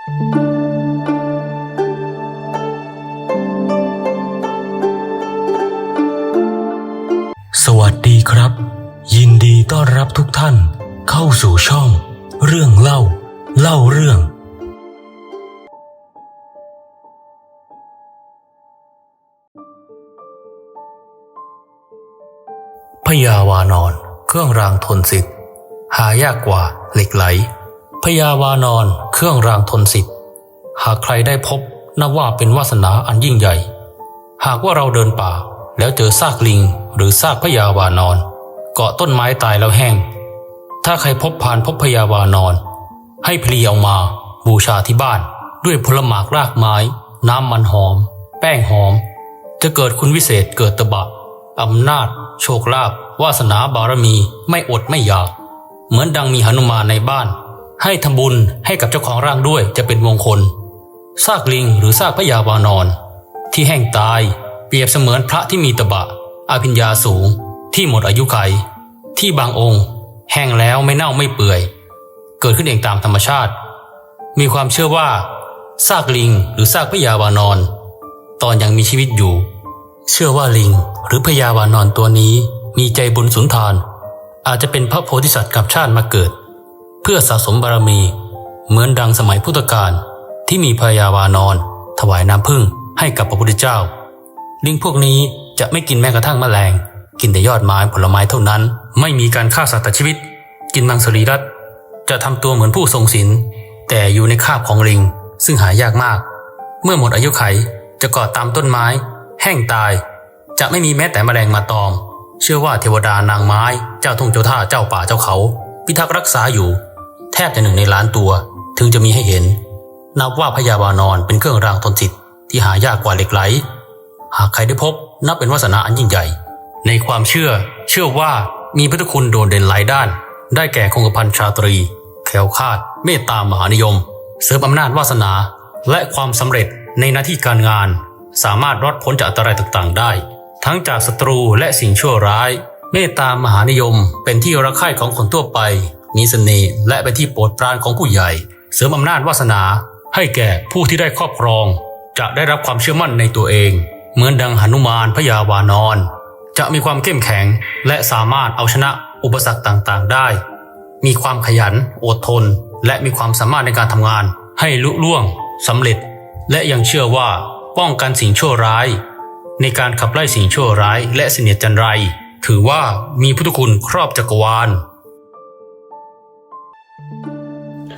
สวัสดีครับ ยินดีต้อนรับทุกท่านเข้าสู่ช่อง เรื่องเล่า เล่าเรื่องพญาวานอน เครื่องรางทนสิทธิ์หายากกว่าเหล็กไหล พญาวานอนเครื่องรางทนสิทธิ์หากใครได้พบนับว่าเป็นวาสนาอันยิ่งใหญ่ หากว่าเราเดินป่าแล้วเจอซากลิง หรือซากพญาวานอน เกาะต้นไม้ตายแล้วแห้ง ถ้าใครพบผ่านพบพญาวานอน ให้พลีเอามาบูชาที่บ้าน ด้วยผลหมากรากไม้ น้ำมันหอม แป้งหอม จะเกิดคุณวิเศษเกิดตบะอำนาจ โชคลาภวาสนาบารมีไม่อดไม่อยาก เหมือนดังมีหนุมานในบ้าน ให้ทำบุญให้กับเจ้าของร่างด้วยจะเป็นมงคล ซากลิงหรือซากพญาวานอน ที่แห้งตาย เปรียบเสมือนพระที่มีตบะ อาภิญญาสูง ที่หมดอายุไข ที่บางองค์ แห้งแล้วไม่เน่าไม่เปื่อย เกิดขึ้นเองตามธรรมชาติ มีความเชื่อว่า ซากลิงหรือซากพญาวานอน ตอนยังมีชีวิตอยู่ เชื่อว่าลิงหรือพญาวานอนตัวนี้มีใจบุญสุนทาน อาจจะเป็นพระโพธิสัตว์กับชาติมาเกิด พื่อสะสมบารมี เหมือนดังสมัยพุทธกาลที่มีพญาวานอน ถวายน้ำผึ้งให้กับพระพุทธเจ้า ลิงพวกนี้จะไม่กินแม้กระทั่งแมลง กินแต่ยอดไม้ผลไม้เท่านั้น ไม่มีการฆ่าสัตว์ชีวิต กินมังสวิรัตจะทำตัวเหมือนผู้ทรงศีลแต่อยู่ในคาบของลิง ซึ่งหายากมาก เมื่อหมดอายุไขจะเกาะตามต้นไม้ แห้งตาย จะไม่มีแม้แต่แมลงมาตอม เชื่อว่าเทวดานางไม้ เจ้าทุ่งเจ้าท่าเจ้าป่าเจ้าเขา พิทักษ์รักษาอยู่ บจะหนึ่งในล้านตัว ถึงจะมีให้เห็น นับว่าพญาวานอนเป็นเครื่องรางทนจิตที่หายากกว่าเหล็กไหล หากใครได้พบนับเป็นวาสนาอันยิ่งใหญ่ ในความเชื่อ เชื่อว่ามีพุทธคุณโดดเด่นหลายด้าน ได้แก่คงกระพันชาตรีแคล้วคาด เมตตามหานิยม เสริมอำนาจวาสนา และความสำเร็จในหน้าที่การงาน สามารถรอดพ้นจากอันตรายต่างๆ ได้ ทั้งจากศัตรูและสิ่งชั่วร้าย เมตตามหานิยมเป็นที่รักใคร่ของคนทั่วไป มีเสน่ห์และเป็นที่โปรดปรานของผู้ใหญ่ เสริมอำนาจวาสนา ให้แก่ผู้ที่ได้ครอบครอง จะได้รับความเชื่อมั่นในตัวเอง เหมือนดังหนุมานพญาวานอนจะมีความเข้มแข็งและสามารถเอาชนะอุปสรรคต่างๆได้ มีความขยัน อดทน และมีความสามารถในการทำงาน ให้ลุล่วงสำเร็จ และยังเชื่อว่าป้องกันสิ่งชั่วร้าย ในการขับไล่สิ่งชั่วร้ายและเสนียจันไร ถือว่ามีพุทธคุณครอบจักรวาล